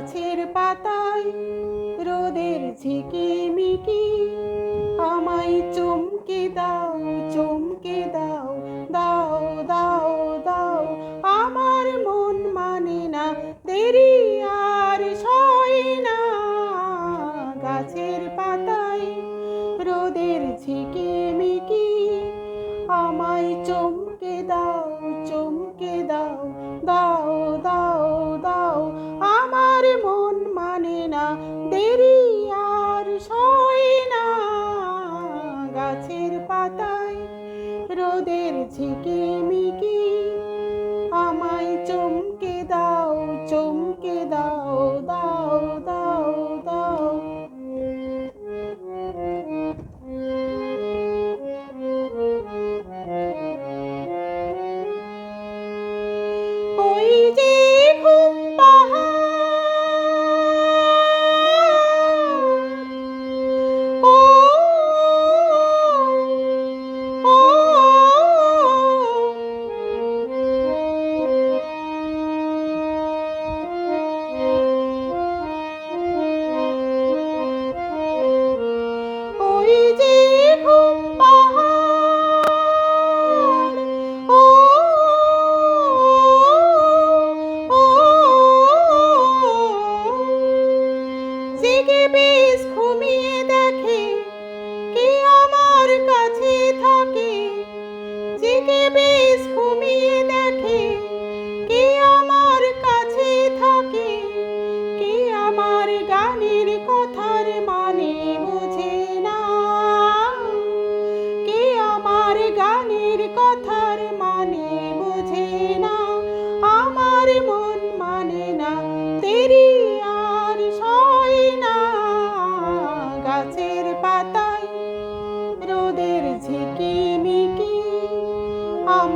গাছের পাতায় রোদের ঝিকিমিকি আমায় চমকে দাও চমকে দাও দাও দাও দাও। আমার মন মানে না, দেরি আর সয় না। গাছের পাতায় রোদের ঝিকিমিকি রোদের ঝিকিমিকি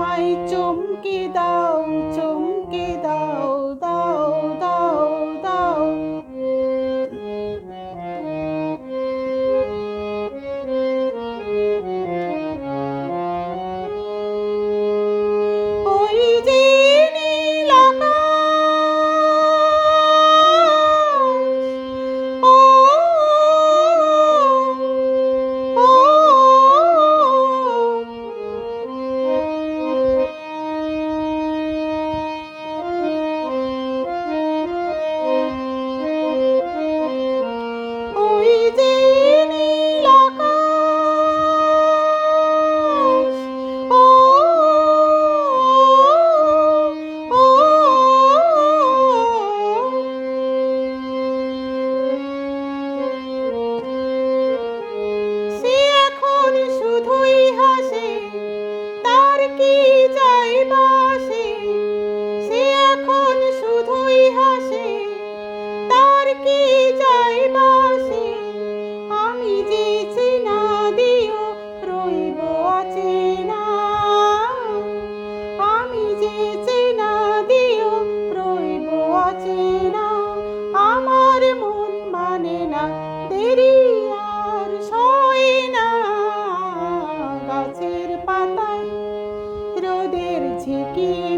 আমায় চমকে দাও। হাসে তার কি যায় বাসে? আমি যে চেনা দিও রইব অচেনা। আমি যে চেনা দিও রইব অচেনা। আমার মন মানে না, দেরি আর সয় না। গাছের পাতায় রোদের ঝিকিমিকি